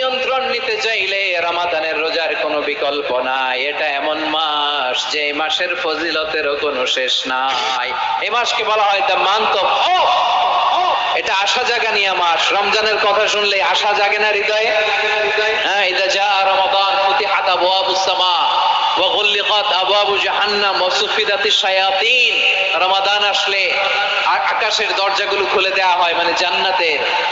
নিয়ন্ত্রণ নিতে চাইলে রমাদানের রোজার কোনো বিকল্প নাই। এটা এমন মাস যে মাসের ফজিলতেরও কোনো শেষ নাই। এই মাসকে বলা হয় দ্য মান্থ অফ এটা আশা জাগানিয়া মাস। রমজানের কথা শুনলে আশা জাগে না হৃদয়ে? হ্যাঁ এটা যা রমাদান ফুতিহাত আবওয়াবুস সামা আবওয়াবু জাহান্নাম ওয়া সুফিদাতিশ শায়াতিন। রমাদান আসলে আকাশের দরজাগুলো খুলে দেওয়া হয় মানে জান্নাতের।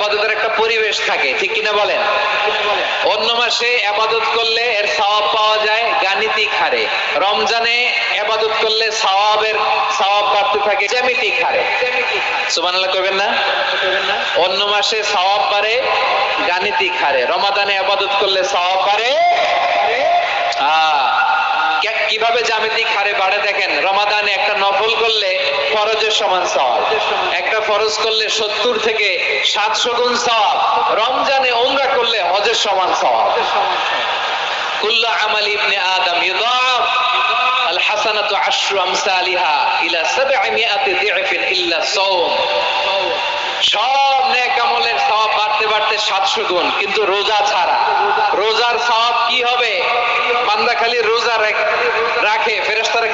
আবাদতের একটা পরিবেশ থাকে ঠিক কিনা বলেন? অন্য মাসে আবাদত করলে এর সওয়াব পাওয়া যায় গাণিতিক হারে। রমজানে আবাদত করলে সওয়াবের সওয়াব বাড়তে থাকে জ্যামিতিক হারে। সুবহানাল্লাহ করবেন না? অন্য মাসে সওয়াব বাড়ে গাণিতিক হারে। রমাদানে আবাদত করলে সওয়াব বাড়ে? আহ, কীভাবে জ্যামিতিক হারে বাড়ে দেখেন, রমাদানে একটা নফল করলে ফরজের সমান সওয়াব। একটা ফরজ করলে সত্তর থেকে সাতশো গুণ সওয়াব। রমজানে ওমরা করলে হজের সমান সওয়াব। কুল্লু আমাল ইবনে আদম আল হাসানাতু আশরু আমসালিহা ইলা সাবঈমিয়াতি দি'ফিন ইল্লা সাওম। সব নেক আমলের সওয়াব বাড়তে বাড়তে 700 গুণ, কিন্তু রোজা ছাড়া। রোজার সওয়াব কি হবে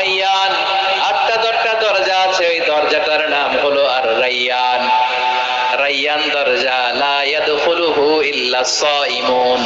আর-রাইয়ান আটটা দশটা দরজা আছে, ওই দরজাটার নাম হলো আর রাইয়ান। রাইয়ান দরজা লা ইয়াদখুলুহু ইল্লা সাইমুন।